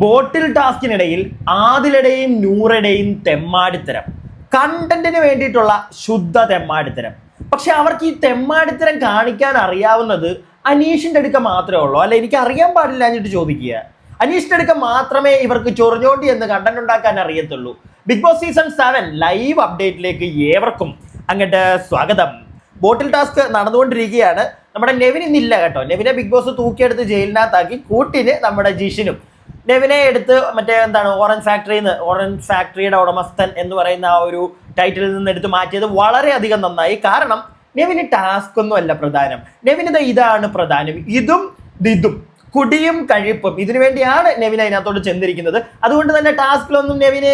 ബോട്ടിൽ ടാസ്കിനിടയിൽ ആദിലയുടെയും നൂറയുടെയും തെമ്മാടിത്തരം. കണ്ടന്റിന് വേണ്ടിയിട്ടുള്ള ശുദ്ധ തെമ്മാടിത്തരം. പക്ഷെ അവർക്ക് ഈ തെമ്മാടിത്തരം കാണിക്കാൻ അറിയാവുന്നത് അനീഷിന്റെ അടുക്ക മാത്രമേ ഉള്ളൂ. അല്ല എനിക്ക് അറിയാൻ പാടില്ല എന്നിട്ട് ചോദിക്കുക. അനീഷിന്റെ അടുക്ക മാത്രമേ ഇവർക്ക് ചൊറിഞ്ഞോണ്ടി എന്ന് കണ്ടന്റ് ഉണ്ടാക്കാൻ അറിയത്തുള്ളൂ. Bigg Boss season seven live അപ്ഡേറ്റിലേക്ക് ഏവർക്കും അങ്ങോട്ട് സ്വാഗതം. ബോട്ടിൽ ടാസ്ക് നടന്നുകൊണ്ടിരിക്കുകയാണ്. നമ്മുടെ നെവിൻ ഇന്നില്ല കേട്ടോ. നെവിനെ ബിഗ് ബോസ് തൂക്കിയെടുത്ത് ജയിലിനകത്താക്കി. കൂട്ടിന് നമ്മുടെ ജിഷിനും നെവിനെ എടുത്ത് മറ്റേ എന്താണ് ഓറഞ്ച് ഫാക്ടറിയിൽ നിന്ന് ഓറഞ്ച് ഫാക്ടറിയുടെ ഉടമസ്ഥൻ എന്ന് പറയുന്ന ആ ഒരു ടൈറ്റിലിൽ നിന്ന് എടുത്ത് മാറ്റിയത് വളരെയധികം നന്നായി. കാരണം നെവിന് ടാസ്ക് ഒന്നും അല്ല പ്രധാനം. നെവിന് ഇതാണ് പ്രധാനം. ഇതും ഇതും. കുടിയും കഴിപ്പും. ഇതിനു വേണ്ടിയാണ് നെവിൻ അതിനകത്തോട് ചെന്നിരിക്കുന്നത്. അതുകൊണ്ട് തന്നെ ടാസ്കിലൊന്നും നെവിന്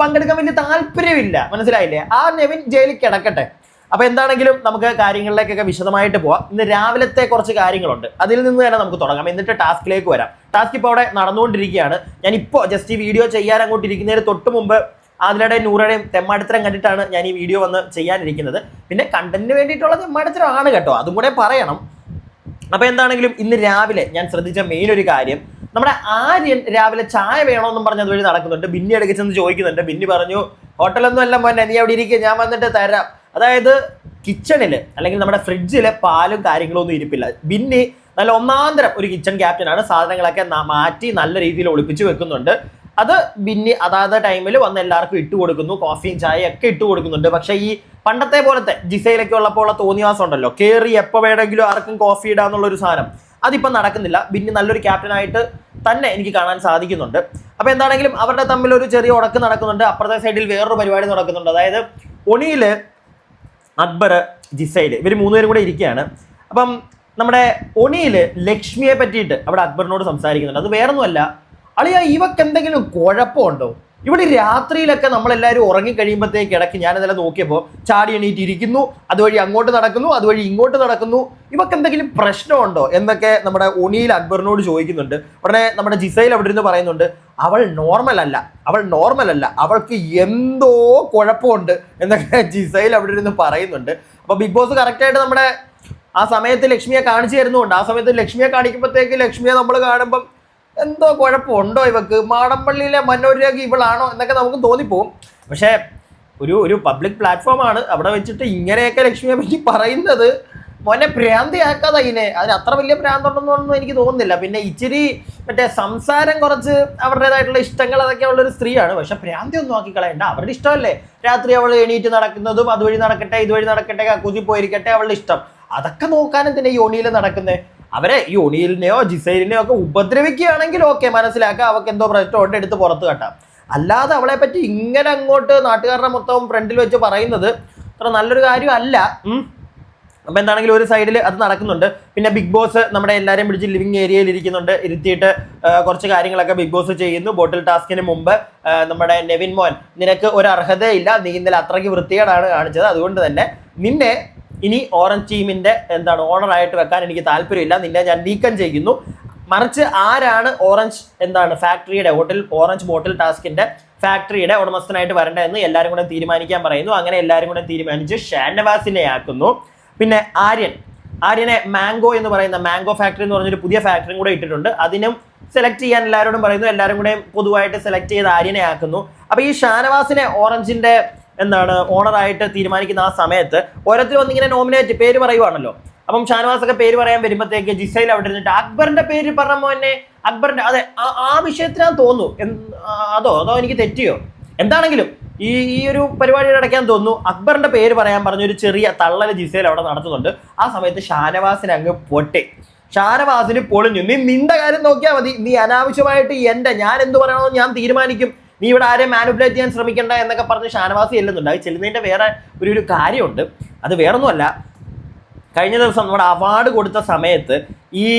പങ്കെടുക്കാൻ വലിയ താല്പര്യമില്ല. മനസ്സിലായില്ലേ? ആ നെവിൻ ജയിലിൽ കിടക്കട്ടെ. അപ്പൊ എന്താണെങ്കിലും നമുക്ക് കാര്യങ്ങളിലേക്കൊക്കെ വിശദമായിട്ട് പോവാം. ഇന്ന് രാവിലത്തെ കുറച്ച് കാര്യങ്ങളുണ്ട്. അതിൽ നിന്ന് തന്നെ നമുക്ക് തുടങ്ങാം. എന്നിട്ട് ടാസ്കിലേക്ക് വരാം. ടാസ്ക് ഇപ്പോൾ അവിടെ നടന്നുകൊണ്ടിരിക്കുകയാണ്. ഞാൻ ഇപ്പോൾ ജസ്റ്റ് ഈ വീഡിയോ ചെയ്യാൻ അങ്ങോട്ട് ഇരിക്കുന്നതിന് തൊട്ട് മുമ്പ് ആതിലയുടെയും നൂറയുടെയും തെമ്മാടിത്തരം കണ്ടിട്ടാണ് ഞാൻ ഈ വീഡിയോ വന്ന് ചെയ്യാനിരിക്കുന്നത്. പിന്നെ കണ്ടന്റിന് വേണ്ടിയിട്ടുള്ള തെമ്മാടിത്തരമാണ് കേട്ടോ. അതും കൂടെ പറയണം. അപ്പൊ എന്താണെങ്കിലും ഇന്ന് രാവിലെ ഞാൻ ശ്രദ്ധിച്ച മെയിൻ ഒരു കാര്യം നമ്മുടെ ആര്യൻ രാവിലെ ചായ വേണമെന്നും പറഞ്ഞ് അതുവഴി നടക്കുന്നുണ്ട്. ബിന്നി ഇടയ്ക്ക് ചോദിക്കുന്നുണ്ട്. ബിന്നി പറഞ്ഞു ഹോട്ടലൊന്നും അല്ല മോനെ നീ അവിടെ ഇരിക്കുക ഞാൻ വന്നിട്ട് തരാം. അതായത് കിച്ചണിൽ അല്ലെങ്കിൽ നമ്മുടെ ഫ്രിഡ്ജിൽ പാലും കാര്യങ്ങളും ഒന്നും ഇരിപ്പില്ല. ബിന്നി നല്ല ഒന്നാന്തരം ഒരു കിച്ചൺ ക്യാപ്റ്റനാണ് സാധനങ്ങളൊക്കെ മാറ്റി നല്ല രീതിയിൽ ഒളിപ്പിച്ച് വെക്കുന്നുണ്ട്. അത് ബിന്നി അതാത് ടൈമിൽ വന്ന് എല്ലാവർക്കും ഇട്ട് കൊടുക്കുന്നു. കോഫിയും ചായയും ഒക്കെ ഇട്ട് കൊടുക്കുന്നുണ്ട്. പക്ഷേ ഈ പണ്ടത്തെ പോലത്തെ ജിസയിലൊക്കെ ഉള്ളപ്പോൾ ഉള്ള തോന്നിവാസം ഉണ്ടല്ലോ. കയറി എപ്പോൾ വേണമെങ്കിലും ആർക്കും കോഫി ഇടാന്നുള്ള ഒരു സാധനം. അതിപ്പം നടക്കുന്നില്ല. ബിന്നി നല്ലൊരു ക്യാപ്റ്റനായിട്ട് തന്നെ എനിക്ക് കാണാൻ സാധിക്കുന്നുണ്ട്. അപ്പോൾ എന്താണെങ്കിലും അവരുടെ തമ്മിൽ ഒരു ചെറിയ ഉടക്ക് നടക്കുന്നുണ്ട്. അപ്പുറത്തെ സൈഡിൽ വേറൊരു പരിപാടി നടക്കുന്നുണ്ട്. അതായത് ഒണിയിൽ അക്ബർ ജിസൈൽ ഇവർ മൂന്നുപേരും കൂടെ ഇരിക്കുകയാണ്. അപ്പം നമ്മുടെ ഒണിയിൽ ലക്ഷ്മിയെ പറ്റിയിട്ട് അവിടെ അക്ബറിനോട് സംസാരിക്കുന്നുണ്ട്. അത് വേറൊന്നുമല്ല. അളിയ ഇവക്ക് എന്തെങ്കിലും കുഴപ്പമുണ്ടോ? ഇവിടെ രാത്രിയിലൊക്കെ നമ്മളെല്ലാവരും ഉറങ്ങിക്കഴിയുമ്പോഴത്തേക്ക് ഇടയ്ക്ക് ഞാനിതെല്ലാം നോക്കിയപ്പോൾ ചാടി എണീറ്റിരിക്കുന്നു അതുവഴി അങ്ങോട്ട് നടക്കുന്നു അതുവഴി ഇങ്ങോട്ട് നടക്കുന്നു. ഇവക്ക് എന്തെങ്കിലും പ്രശ്നമുണ്ടോ എന്നൊക്കെ നമ്മുടെ ഒണിയിൽ അക്ബറിനോട് ചോദിക്കുന്നുണ്ട്. ഉടനെ നമ്മുടെ ജിസൈൽ അവിടെ ഇരുന്ന് പറയുന്നുണ്ട് അവൾ നോർമൽ അല്ല അവൾ നോർമൽ അല്ല അവൾക്ക് എന്തോ കുഴപ്പമുണ്ട് എന്നൊക്കെ ജിസൈൽ അവിടെ ഇരുന്ന് പറയുന്നുണ്ട്. അപ്പോൾ ബിഗ് ബോസ് കറക്റ്റായിട്ട് നമ്മുടെ ആ സമയത്ത് ലക്ഷ്മിയെ കാണിച്ചു തരുന്നുണ്ട്. ആ സമയത്ത് ലക്ഷ്മിയെ കാണിക്കുമ്പോഴത്തേക്ക് ലക്ഷ്മിയെ നമ്മൾ കാണുമ്പം എന്തോ കുഴപ്പമുണ്ടോ ഇവക്ക്? മാടമ്പള്ളിയിലെ മനോരേഖ ഇവളാണോ എന്നൊക്കെ നമുക്ക് തോന്നിപ്പോവും. പക്ഷേ ഒരു ഒരു പബ്ലിക് പ്ലാറ്റ്ഫോമാണ് അവിടെ വെച്ചിട്ട് ഇങ്ങനെയൊക്കെ ലക്ഷ്മിയെ പറ്റി പറയുന്നത്. മോനെ ഭ്രാന്തിയാക്കാതെ അതിനെ അതിന് അത്ര വലിയ ഭ്രാന്തുണ്ടെന്നൊന്നും എനിക്ക് തോന്നുന്നില്ല. പിന്നെ ഇച്ചിരി മറ്റേ സംസാരം കുറച്ച് അവരുടേതായിട്ടുള്ള ഇഷ്ടങ്ങൾ അതൊക്കെ ഉള്ളൊരു സ്ത്രീയാണ്. പക്ഷെ ഭ്രാന്തി ഒന്നും ആക്കി അവരുടെ ഇഷ്ടമല്ലേ? രാത്രി അവൾ എണീറ്റ് നടക്കുന്നതും അതുവഴി നടക്കട്ടെ ഇതുവഴി നടക്കട്ടെ കക്കൂതി പോയിരിക്കട്ടെ അവളുടെ ഇഷ്ടം. അതൊക്കെ നോക്കാനും തന്നെ യോണിയിൽ നടക്കുന്നത് അവരെ ഈ ഒണിയിലിനെയോ ജിസൈലിനെയോ ഒക്കെ ഉപദ്രവിക്കുകയാണെങ്കിൽ ഓക്കെ മനസ്സിലാക്കാം. അവർക്ക് എന്തോ പ്രശ്നമുണ്ട് എടുത്ത് പുറത്ത് കട്ടാം. അല്ലാതെ അവളെ പറ്റി ഇങ്ങനെ അങ്ങോട്ട് നാട്ടുകാരുടെ മൊത്തം ഫ്രണ്ടിൽ വെച്ച് പറയുന്നത് അത്ര നല്ലൊരു കാര്യമല്ല. അപ്പോൾ അപ്പൊ എന്താണെങ്കിലും ഒരു സൈഡിൽ അത് നടക്കുന്നുണ്ട്. പിന്നെ ബിഗ് ബോസ് നമ്മുടെ എല്ലാവരെയും പിടിച്ച് ലിവിങ് ഏരിയയിൽ ഇരിക്കുന്നുണ്ട്. ഇരുത്തിയിട്ട് കുറച്ച് കാര്യങ്ങളൊക്കെ ബിഗ് ബോസ് ചെയ്യുന്നു. ബോട്ടിൽ ടാസ്കിന് മുമ്പ് നമ്മുടെ നെവിൻ മോൻ നിനക്ക് ഒരു അർഹതയില്ല. നീ ഇന്നലെ അത്രയ്ക്ക് വൃത്തികേടാണ് കാണിച്ചത്. അതുകൊണ്ട് തന്നെ നിന്നെ ഇനി ഓറഞ്ച് ടീമിന്റെ എന്താണ് ഓണർ ആയിട്ട് വെക്കാൻ എനിക്ക് താല്പര്യമില്ല. നിന്നെ ഞാൻ നീക്കം ചെയ്യുന്നു. മറിച്ച് ആരാണ് ഓറഞ്ച് എന്താണ് ഫാക്ടറിയുടെ ഹോട്ടൽ ഓറഞ്ച് ബോട്ടിൽ ടാസ്കിന്റെ ഫാക്ടറിയുടെ ഉടമസ്ഥനായിട്ട് വരേണ്ടതെന്ന് എല്ലാവരും കൂടെ തീരുമാനിക്കാൻ പറയുന്നു. അങ്ങനെ എല്ലാവരും കൂടെ തീരുമാനിച്ച് ഷാനവാസിനെ ആക്കുന്നു. പിന്നെ ആര്യൻ. ആര്യനെ മാംഗോ എന്ന് പറയുന്ന മാംഗോ ഫാക്ടറി എന്ന് പറഞ്ഞൊരു പുതിയ ഫാക്ടറിയും കൂടെ ഇട്ടിട്ടുണ്ട്. അതിനും സെലക്ട് ചെയ്യാൻ എല്ലാവരോടും പറയുന്നു. എല്ലാവരും കൂടെ പൊതുവായിട്ട് സെലക്ട് ചെയ്ത് ആര്യനെ ആക്കുന്നു. അപ്പോൾ ഈ ഷാനവാസിനെ ഓറഞ്ചിന്റെ എന്താണ് ഓണറായിട്ട് തീരുമാനിക്കുന്ന ആ സമയത്ത് ഓരോരുത്തർ വന്നിങ്ങനെ നോമിനേറ്റ് പേര് പറയുവാണല്ലോ. അപ്പം ഷാനവാസ് ഒക്കെ പേര് പറയാൻ വരുമ്പോഴത്തേക്ക് ജിസൈൽ അവിടെ ഇരുന്നിട്ട് അക്ബറിന്റെ പേര് പറഞ്ഞ തന്നെ അക്ബറിന്റെ അതെ ആ- വിഷയത്തിനാന്ന് തോന്നുന്നു. അതോ അതോ എനിക്ക് തെറ്റിയോ? എന്താണെങ്കിലും ഈ ഈ ഒരു പരിപാടിയുടെ അടയ്ക്കാൻ തോന്നുന്നു അക്ബറിന്റെ പേര് പറയാൻ പറഞ്ഞ ഒരു ചെറിയ തള്ളൽ ജിസയിൽ അവിടെ നടത്തുന്നുണ്ട്. ആ സമയത്ത് ഷാനവാസിന് അങ്ങ് പൊട്ടി. ഷാനവാസിന് പൊളിഞ്ഞു. നീ നിന്റെ കാര്യം നോക്കിയാൽ മതി. നീ അനാവശ്യമായിട്ട് എന്റെ ഞാൻ എന്ത് പറയണമെന്ന് ഞാൻ തീരുമാനിക്കും. നീ ഇവിടെ ആരെയും മാനുപുലേറ്റ് ചെയ്യാൻ ശ്രമിക്കണ്ട എന്നൊക്കെ പറഞ്ഞ് ഷാനവാസി ചെല്ലുന്നുണ്ട്. അത് ചെല്ലുന്നതിന്റെ വേറെ ഒരു ഒരു കാര്യമുണ്ട്. അത് വേറൊന്നുമല്ല. കഴിഞ്ഞ ദിവസം നമ്മുടെ അവാർഡ് കൊടുത്ത സമയത്ത് ഈ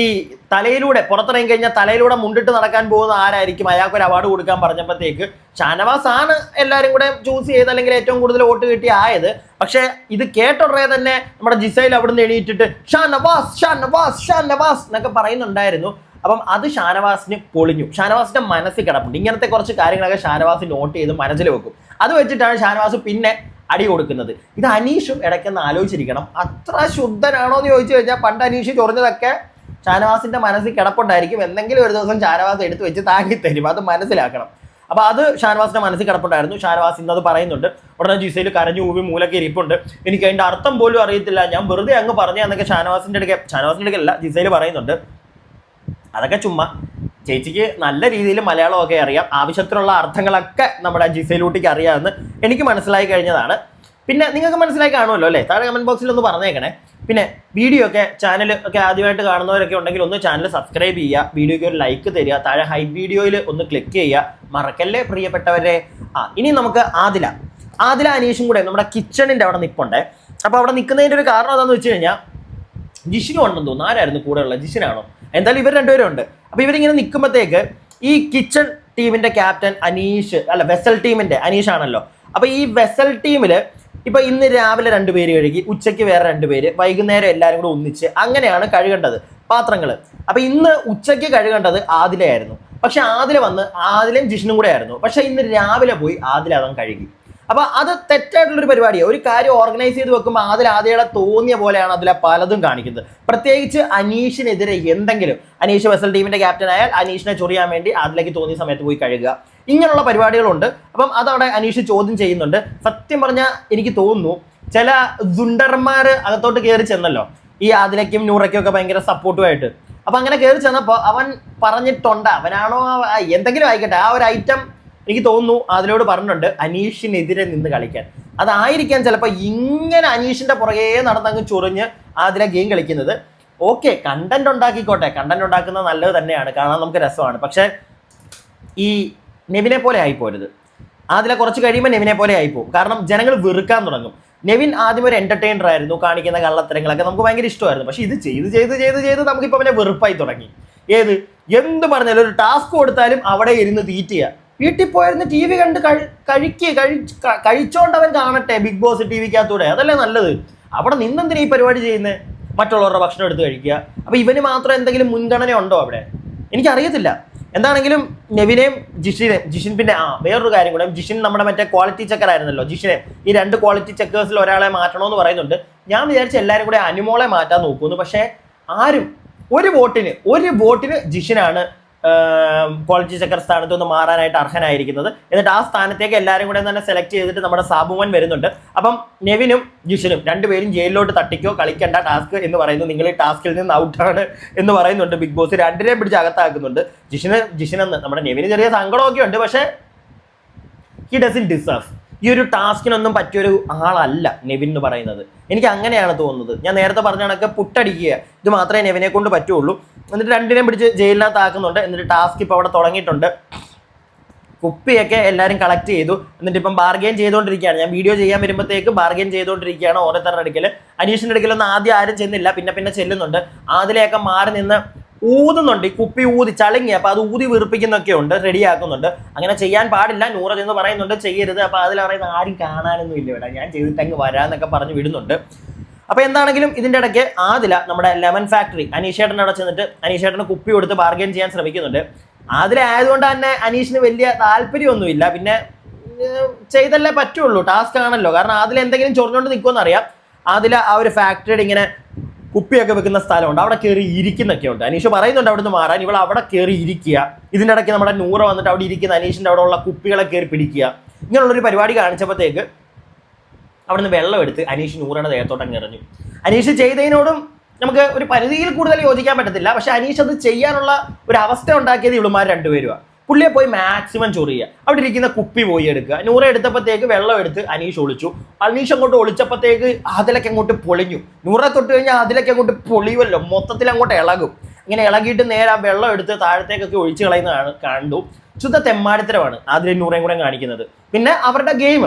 തലയിലൂടെ പുറത്തിറങ്ങി കഴിഞ്ഞാൽ തലയിലൂടെ മുണ്ടിട്ട് നടക്കാൻ പോകുന്ന ആരായിരിക്കും? അയാൾക്ക് ഒരു അവാർഡ് കൊടുക്കാൻ പറഞ്ഞപ്പോഴത്തേക്ക് ഷാനവാസ് ആണ് എല്ലാവരും കൂടെ ചൂസ് ചെയ്ത് അല്ലെങ്കിൽ ഏറ്റവും കൂടുതൽ വോട്ട് കിട്ടി ആയത്. പക്ഷേ ഇത് കേട്ടുടനെ തന്നെ നമ്മുടെ ജിസൈൽ അവിടുന്ന് എണീറ്റിട്ട് ഷാനവാസ് ഷാനവാസ് ഷാനവാസ് എന്നൊക്കെ പറയുന്നുണ്ടായിരുന്നു. അപ്പം അത് ഷാനവാസിന് പൊളിഞ്ഞു. ഷാനവാസിന്റെ മനസ്സിൽ കിടപ്പുണ്ട്. ഇങ്ങനത്തെ കുറച്ച് കാര്യങ്ങളൊക്കെ ഷാനവാസ് നോട്ട് ചെയ്ത് മനസ്സിൽ വെക്കും. അത് വെച്ചിട്ടാണ് ഷാനവാസ് പിന്നെ അടി കൊടുക്കുന്നത്. ഇത് അനീഷും ഇടയ്ക്കൊന്ന് ആലോചിച്ചിരിക്കണം. അത്ര ശുദ്ധനാണോ എന്ന് ചോദിച്ചു കഴിഞ്ഞാൽ പണ്ട് അനീഷ് ചൊറിഞ്ഞതൊക്കെ ഷാനവാസിന്റെ മനസ്സിൽ കിടപ്പുണ്ടായിരിക്കും. എന്തെങ്കിലും ഒരു ദിവസം ഷാനവാസ് എടുത്തു വെച്ച് താങ്ങി തരും. അത് മനസ്സിലാക്കണം. അപ്പോൾ അത് ഷാനവാസിന്റെ മനസ്സിൽ കിടപ്പുണ്ടായിരുന്നു. ഷാനവാസ് ഇന്നത് പറയുന്നുണ്ട്. ഉടനെ ജിസയിൽ കരഞ്ഞു ഊവി മൂലൊക്കെ ഇരിപ്പുണ്ട്. എനിക്ക് അതിന്റെ അർത്ഥം പോലും അറിയത്തില്ല. ഞാൻ വെറുതെ അങ്ങ് പറഞ്ഞു എന്നൊക്കെ ഷാനവാസിന്റെ അടുക്കെ ഷാനവാസിന്റെ അടുക്കല്ല ജിസയിൽ പറയുന്നുണ്ട്. അതൊക്കെ ചുമ്മാ. ചേച്ചിക്ക് നല്ല രീതിയിൽ മലയാളമൊക്കെ അറിയാം. ആവശ്യത്തിനുള്ള അർത്ഥങ്ങളൊക്കെ നമ്മുടെ ജിസയിലൂട്ടിക്ക് അറിയാമെന്ന് എനിക്ക് മനസ്സിലായി കഴിഞ്ഞതാണ്. പിന്നെ നിങ്ങൾക്ക് മനസ്സിലായി കാണുമല്ലോ അല്ലേ? താഴെ കമന്റ് ബോക്സിൽ ഒന്ന് പറഞ്ഞേക്കണേ. പിന്നെ വീഡിയോ ഒക്കെ ചാനൽ ഒക്കെ ആദ്യമായിട്ട് കാണുന്നവരൊക്കെ ഉണ്ടെങ്കിൽ ഒന്ന് ചാനൽ സബ്സ്ക്രൈബ് ചെയ്യുക. വീഡിയോയ്ക്ക് ഒരു ലൈക്ക് തരിക. താഴെ ഹൈ വീഡിയോയിൽ ഒന്ന് ക്ലിക്ക് ചെയ്യുക. മറക്കല്ലേ പ്രിയപ്പെട്ടവരെ? ആ ഇനി നമുക്ക് ആദില. ആദില അനീഷും കൂടെ നമ്മുടെ കിച്ചണിന്റെ അവിടെ നിൽപ്പുണ്ടേ അപ്പോൾ അവിടെ നിൽക്കുന്നതിന്റെ ഒരു കാരണം എന്താണെന്ന് വെച്ച് കഴിഞ്ഞാൽ ജിഷിനും ഉണ്ടെന്ന് തോന്നുന്നു. ആരായിരുന്നു കൂടെയുള്ള? ജിഷിനാണോ? എന്തായാലും ഇവർ രണ്ടുപേരും ഉണ്ട്. അപ്പൊ ഇവരിങ്ങനെ നിൽക്കുമ്പോഴത്തേക്ക് ഈ കിച്ചൺ ടീമിന്റെ ക്യാപ്റ്റൻ അനീഷ് അല്ല വെസൽ ടീമിന്റെ അനീഷ് ആണല്ലോ. അപ്പൊ ഈ വെസൽ ടീമിൽ ഇപ്പൊ ഇന്ന് രാവിലെ രണ്ടുപേര് കഴുകി ഉച്ചയ്ക്ക് വേറെ രണ്ടുപേര് വൈകുന്നേരം എല്ലാവരും കൂടെ ഒന്നിച്ച് അങ്ങനെയാണ് കഴുകേണ്ടത് പാത്രങ്ങൾ അപ്പൊ ഇന്ന് ഉച്ചയ്ക്ക് കഴുകേണ്ടത് ആദിലയായിരുന്നു. പക്ഷെ ആദില വന്ന് ആദിലയും ജിഷ്ണും കൂടെ ആയിരുന്നു. പക്ഷെ ഇന്ന് രാവിലെ പോയി ആദില അതങ്ങ് കഴുകി. അപ്പൊ അത് തെറ്റായിട്ടുള്ളൊരു പരിപാടിയാണ് ഒരു കാര്യം ഓർഗനൈസ് ചെയ്ത് വെക്കുമ്പോൾ അതിൽ ആദ്യയുടെ തോന്നിയ പോലെയാണ് അതിലെ പലതും കാണിക്കുന്നത്. പ്രത്യേകിച്ച് അനീഷിനെതിരെ എന്തെങ്കിലും അനീഷ് വെസൽ ടീമിന്റെ ക്യാപ്റ്റൻ ആയാൽ അനീഷിനെ ചൊറിയാൻ വേണ്ടി അതിലേക്ക് തോന്നിയ സമയത്ത് പോയി കഴുകുക. ഇങ്ങനെയുള്ള പരിപാടികളുണ്ട്. അപ്പം അതവിടെ അനീഷ് ചോദ്യം ചെയ്യുന്നുണ്ട്. സത്യം പറഞ്ഞാൽ എനിക്ക് തോന്നുന്നു ചില ദുണ്ടർമാർ അകത്തോട്ട് കയറി ചെന്നല്ലോ. ഈ ആദിലയ്ക്കും നൂറയ്ക്കും ഒക്കെ ഭയങ്കര സപ്പോർട്ടുമായിട്ട് അപ്പൊ അങ്ങനെ കയറി ചെന്നപ്പോൾ അവൻ പറഞ്ഞിട്ടുണ്ട്. അവനാണോ എന്തെങ്കിലും ആയിക്കട്ടെ. ആ ഒരു ഐറ്റം എനിക്ക് തോന്നുന്നു അതിലോട് പറഞ്ഞിട്ടുണ്ട് അനീഷിനെതിരെ നിന്ന് കളിക്കാൻ. അതായിരിക്കാം ചിലപ്പോൾ ഇങ്ങനെ അനീഷിന്റെ പുറകെ നടന്നങ്ങ് ചൊറിഞ്ഞ് അതിലെ ഗെയിം കളിക്കുന്നത്. Okay content ഉണ്ടാക്കിക്കോട്ടെ. കണ്ടന്റ് ഉണ്ടാക്കുന്നത് നല്ലത് തന്നെയാണ്. കാണാൻ നമുക്ക് രസമാണ്. പക്ഷേ ഈ നെവിനെ പോലെ ആയിപ്പോരുത്. അതിലെ കുറച്ച് കഴിയുമ്പോൾ നെവിനെ പോലെ ആയിപ്പോവും. കാരണം ജനങ്ങൾ വെറുക്കാൻ തുടങ്ങും. നെവിൻ ആദ്യം ഒരു എന്റർടൈനർ ആയിരുന്നു. കാണിക്കുന്ന കള്ളത്തരങ്ങളൊക്കെ നമുക്ക് ഭയങ്കര ഇഷ്ടമായിരുന്നു. പക്ഷേ ഇത് ചെയ്ത് ചെയ്ത് ചെയ്ത് ചെയ്ത് നമുക്കിപ്പോൾ അവനെ വെറുപ്പായി തുടങ്ങി. ഏത്? എന്ത് പറഞ്ഞാലും ഒരു ടാസ്ക് കൊടുത്താലും അവിടെ ഇരുന്ന് തീറ്റുക വീട്ടിൽ പോയിരുന്ന് ടി വി കണ്ട് കഴിക്ക് കഴിക്കുക കഴിച്ച് കഴിച്ചോണ്ട് അവൻ കാണട്ടെ ബിഗ് ബോസ് ടി വിക്കകത്തൂടെ. അതല്ലേ നല്ലത്? അവിടെ നിന്നെന്തിനാ ഈ പരിപാടി ചെയ്യുന്നത് മറ്റുള്ളവരുടെ ഭക്ഷണം എടുത്ത് കഴിക്കുക. അപ്പോൾ ഇവന് മാത്രം എന്തെങ്കിലും മുൻഗണന ഉണ്ടോ അവിടെ? എനിക്കറിയത്തില്ല. എന്താണെങ്കിലും നെവിനെയും ജിഷിനെയും ജിഷിൻ പിന്നെ ആ വേറൊരു കാര്യം കൂടെ. ജിഷിൻ നമ്മുടെ മറ്റേ ക്വാളിറ്റി ചെക്കർ ആയിരുന്നല്ലോ. ജിഷിനെ ഈ രണ്ട് ക്വാളിറ്റി ചെക്കേഴ്സിൽ ഒരാളെ മാറ്റണമെന്ന് പറയുന്നുണ്ട്. ഞാൻ വിചാരിച്ച എല്ലാവരും കൂടെ അനുമോളെ മാറ്റാൻ നോക്കുന്നു പക്ഷേ ആരും ഒരു വോട്ടിന് ഒരു വോട്ടിന് ജിഷിനാണ് ക്വാളിറ്റി ചെക്കർ സ്ഥാനത്ത് നിന്ന് മാറാനായിട്ട് അർഹനായിരിക്കുന്നത്. എന്നിട്ട് ആ സ്ഥാനത്തേക്ക് എല്ലാവരും കൂടെ തന്നെ സെലക്ട് ചെയ്തിട്ട് നമ്മുടെ സാബുമൻ വരുന്നുണ്ട്. അപ്പം നെവിനും ജിഷിനും രണ്ടുപേരും ജയിലിലോട്ട് തട്ടിക്കോ കളിക്കേണ്ട ടാസ്ക് എന്ന് പറയുന്നു. നിങ്ങൾ ഈ ടാസ്കിൽ നിന്ന് ഔട്ടാണ് എന്ന് പറയുന്നുണ്ട് ബിഗ് ബോസ്. രണ്ടിനെയും പിടിച്ച് അകത്താക്കുന്നുണ്ട്. ജിഷിന് ജിഷിനെന്ന് നമ്മുടെ നെവിന് ചെറിയ സങ്കടമൊക്കെ ഉണ്ട് പക്ഷേ ഹി ഡസിൻ ഡിസേർവ് ഈ ഒരു ടാസ്കിനൊന്നും പറ്റിയൊരു ആളല്ല നെവിൻ എന്ന് പറയുന്നത്. എനിക്ക് അങ്ങനെയാണ് തോന്നുന്നത്. ഞാൻ നേരത്തെ പറഞ്ഞ കണക്ക് പുട്ടടിക്കുക. ഇത് മാത്രമേ നെവിനെ കൊണ്ട് പറ്റുള്ളൂ. എന്നിട്ട് രണ്ടിനെയും പിടിച്ച് ജയിലിനകത്ത് ആക്കുന്നുണ്ട്. എന്നിട്ട് ടാസ്ക് ഇപ്പോൾ അവിടെ തുടങ്ങിയിട്ടുണ്ട്. കുപ്പിയൊക്കെ എല്ലാവരും കളക്ട് ചെയ്തു. എന്നിട്ട് ഇപ്പം ബാർഗെയിൻ ചെയ്തുകൊണ്ടിരിക്കുകയാണ്. ഞാൻ വീഡിയോ ചെയ്യാൻ വരുമ്പോഴത്തേക്ക് ബാർഗെയിൻ ചെയ്തുകൊണ്ടിരിക്കുകയാണ് ഓരോരുത്തരുടെ അടുക്കൽ അനീഷിന്റെ അടുക്കലൊന്നും ആദ്യം ആരും ചെന്നില്ല. പിന്നെ പിന്നെ ചെല്ലുന്നുണ്ട്. ആദിലെയൊക്കെ മാറി നിന്ന് ഊതുന്നുണ്ട്. ഈ കുപ്പി ഊതി ചളുങ്ങി അപ്പൊ അത് ഊതി വീർപ്പിക്കുന്നൊക്കെ ഉണ്ട് റെഡിയാക്കുന്നുണ്ട്. അങ്ങനെ ചെയ്യാൻ പാടില്ല. നൂറത് എന്ന് പറയുന്നുണ്ട് ചെയ്യരുത്. അപ്പൊ അതിൽ പറയുന്ന ആരും കാണാനൊന്നും ഇല്ല ഇവിടെ. ഞാൻ ചെയ്തിട്ട് അങ്ങ് വരാന്നൊക്കെ പറഞ്ഞ് വിടുന്നുണ്ട്. അപ്പൊ എന്താണെങ്കിലും ഇതിന്റെ ഇടയ്ക്ക് ആദില നമ്മുടെ ലെമൺ ഫാക്ടറി അനീഷേട്ടൻ അവിടെ ചെന്നിട്ട് അനീഷേട്ടന് കുപ്പി കൊടുത്ത് ബാർഗെയിൻ ചെയ്യാൻ ശ്രമിക്കുന്നുണ്ട്. ആദില ആയതുകൊണ്ട് തന്നെ അനീഷിന് വലിയ താല്പര്യമൊന്നുമില്ല. പിന്നെ ചെയ്തല്ലേ പറ്റുള്ളൂ. ടാസ്ക് ആണല്ലോ. കാരണം അതിൽ എന്തെങ്കിലും ചൊറിഞ്ഞുകൊണ്ട് നിൽക്കുമെന്ന് അറിയാം അതിൽ ആ ഒരു ഫാക്ടറിയുടെ ഇങ്ങനെ കുപ്പിയൊക്കെ വെക്കുന്ന സ്ഥലമുണ്ട്. അവിടെ കയറി ഇരിക്കുന്നൊക്കെ ഉണ്ട് അനീഷ് പറയുന്നുണ്ട് അവിടുന്ന് മാറാൻ. ഇവൾ അവിടെ കയറി ഇരിക്കുക. ഇതിന്റെ ഇടയ്ക്ക് നമ്മുടെ നൂറ വന്നിട്ട് അവിടെ ഇരിക്കുന്ന അനീഷിന്റെ അവിടെ ഉള്ള കുപ്പികളെ കയറി പിടിക്കുക. ഇങ്ങനെയുള്ളൊരു പരിപാടി കാണിച്ചപ്പോഴത്തേക്ക് അവിടുന്ന് വെള്ളം എടുത്ത് അനീഷ് നൂറയുടെ ദേഹത്തോട്ട് അങ്ങ് എറിഞ്ഞു. അനീഷ് ചെയ്തതിനോടും നമുക്ക് ഒരു പരിധിയിൽ കൂടുതൽ യോജിക്കാൻ പറ്റത്തില്ല. പക്ഷെ അനീഷ് അത് ചെയ്യാനുള്ള ഒരു അവസ്ഥ ഉണ്ടാക്കിയത് ഇവളുമാർ രണ്ടുപേരുമാണ് പുള്ളിയെ പോയി മാക്സിമം ചൊറിയുക. അവിടെ ഇരിക്കുന്ന കുപ്പി പോയി എടുക്കുക. നൂറ എടുത്തപ്പോഴത്തേക്ക് വെള്ളം എടുത്ത് അനീഷ് ഒളിച്ചു. അനീഷ് അങ്ങോട്ട് ഒളിച്ചപ്പോഴത്തേക്ക് അതിലൊക്കെ അങ്ങോട്ട് പൊളിഞ്ഞു. നൂറ തൊട്ട് കഴിഞ്ഞാൽ അതിലൊക്കെ അങ്ങോട്ട് പൊളിയുമല്ലോ മൊത്തത്തിൽ അങ്ങോട്ട് ഇളകും. ഇങ്ങനെ ഇളകിയിട്ട് നേരെ ആ വെള്ളം എടുത്ത് താഴത്തേക്കൊക്കെ ഒഴിച്ചു കളയുന്നതാണ് കണ്ടു. ശുദ്ധ തെമ്മാടിത്തരമാണ് അതിൽ നൂറേം കൂടെ കാണിക്കുന്നത്. പിന്നെ അവരുടെ ഗെയിം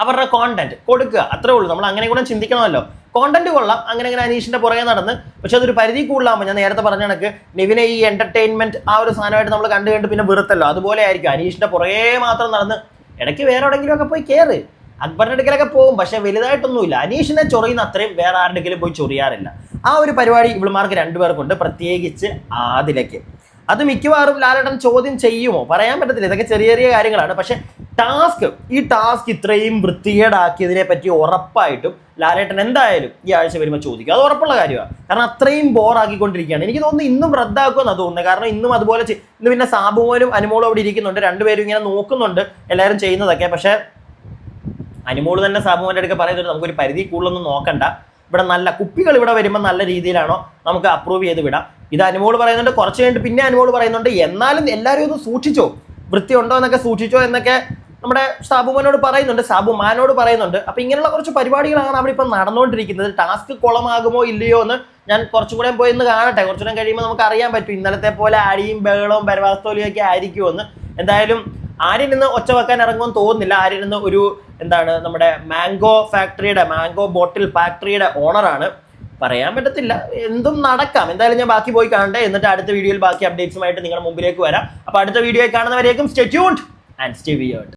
അവരുടെ കോണ്ടന്റ് കൊടുക്കുക. അത്രേ ഉള്ളൂ. നമ്മൾ അങ്ങനെ കൂടെ ചിന്തിക്കണമല്ലോ. കോണ്ടന്റ് കൊള്ളാം. അങ്ങനെ അങ്ങനെ അനീഷിന്റെ പുറകെ നടന്ന്. പക്ഷെ അതൊരു പരിധി കൂടുതലാകുമ്പോൾ ഞാൻ നേരത്തെ പറഞ്ഞ കണക്ക് നിവിനെ ഈ എന്റർടൈൻമെന്റ് ആ ഒരു സാധനമായിട്ട് നമ്മൾ കണ്ടു കണ്ട് പിന്നെ വെറുത്തല്ലോ. അതുപോലെ ആയിരിക്കും. അനീഷിന്റെ പുറകെ മാത്രം നടന്ന് ഇടയ്ക്ക് വേറെ എവിടെയെങ്കിലും ഒക്കെ പോയി കയറ് അക്ബറിന്റെ അടുക്കലൊക്കെ പോകും. പക്ഷെ വലുതായിട്ടൊന്നുമില്ല. അനീഷിനെ ചൊറിയുന്ന അത്രയും വേറെ ആരുടെ പോയി ചൊറിയാറില്ല. ആ ഒരു പരിപാടി ഇവളുമാർക്ക് രണ്ടുപേർക്കുണ്ട്. പ്രത്യേകിച്ച് ആദിലയ്ക്ക്. അത് മിക്കവാറും ലാലേട്ടൻ ചോദ്യം ചെയ്യുമോ? പറയാൻ പറ്റത്തില്ല. ഇതൊക്കെ ചെറിയ ചെറിയ കാര്യങ്ങളാണ്. പക്ഷെ ടാസ്ക് ഈ ടാസ്ക് ഇത്രയും വൃത്തികേടാക്കിയതിനെ പറ്റി ഉറപ്പായിട്ടും ലാലേട്ടൻ എന്തായാലും ഈ ആഴ്ച വരുമ്പോൾ ചോദിക്കും. അത് ഉറപ്പുള്ള കാര്യമാണ്. കാരണം അത്രയും ബോറാക്കിക്കൊണ്ടിരിക്കുകയാണ്. എനിക്ക് തോന്നുന്നു ഇന്നും റദ്ദാക്കുമെന്നാണ് തോന്നുന്നത് കാരണം ഇന്നും അതുപോലെ ഇന്ന് പിന്നെ സാബുമോനും അനുമോളും അവിടെ ഇരിക്കുന്നുണ്ട്. രണ്ടുപേരും ഇങ്ങനെ നോക്കുന്നുണ്ട്. എല്ലാവരും ചെയ്യുന്നതൊക്കെ. പക്ഷേ അനുമോൾ തന്നെ സാബുമോന്റെ അടുക്ക പറയുന്നുണ്ട് നമുക്കൊരു പരിധി കൂടുതലൊന്നും നോക്കണ്ട. ഇവിടെ നല്ല കുപ്പികൾ ഇവിടെ വരുമ്പോൾ നല്ല രീതിയിലാണോ? നമുക്ക് അപ്രൂവ് ചെയ്ത് വിടാം. ഇത് അനുമോൾ പറയുന്നുണ്ട് കുറച്ച് കഴിഞ്ഞിട്ട് പിന്നെ അനുമോൾ പറയുന്നുണ്ട്. എന്നാലും എല്ലാവരും ഒന്ന് സൂക്ഷിച്ചോ. വൃത്തി ഉണ്ടോ എന്നൊക്കെ സൂക്ഷിച്ചോ എന്നൊക്കെ നമ്മുടെ സാബുമാനോട് പറയുന്നുണ്ട് സാബുമാനോട് പറയുന്നുണ്ട്. അപ്പൊ ഇങ്ങനെയുള്ള കുറച്ച് പരിപാടികളാണ് അവിടെ ഇപ്പം നടന്നുകൊണ്ടിരിക്കുന്നത്. ടാസ്ക് കുളമാകുമോ ഇല്ലയോ എന്ന് ഞാൻ കുറച്ചും കൂടെ പോയി ഒന്ന് കാണട്ടെ. കുറച്ചുകൂടെ കഴിയുമ്പോൾ നമുക്ക് അറിയാൻ പറ്റും ഇന്നലത്തെ പോലെ അടിയും ബഹളവും പരവാസ്തോലിയും ഒക്കെ ആയിരിക്കുമെന്ന് എന്തായാലും ആര്യൻ നിന്ന് ഒച്ച വെക്കാൻ ഇറങ്ങുമെന്ന് തോന്നുന്നില്ല. ആര്യൻ നിന്ന് ഒരു എന്താണ് നമ്മുടെ മാംഗോ ഫാക്ടറിയുടെ മാംഗോ ബോട്ടിൽ ഫാക്ടറിയുടെ ഓണറാണ് പറയാൻ പറ്റത്തില്ല. എന്തും നടക്കാം. എന്തായാലും ഞാൻ ബാക്കി പോയി കാണട്ടെ. എന്നിട്ട് അടുത്ത വീഡിയോയിൽ ബാക്കി അപ്ഡേറ്റ്സുമായിട്ട് നിങ്ങളുടെ മുമ്പിലേക്ക് വരാം. അപ്പോൾ അടുത്ത വീഡിയോയിൽ കാണുന്നവരേക്കും സ്റ്റേ ട്യൂൺഡ് ആൻഡ് സ്റ്റേ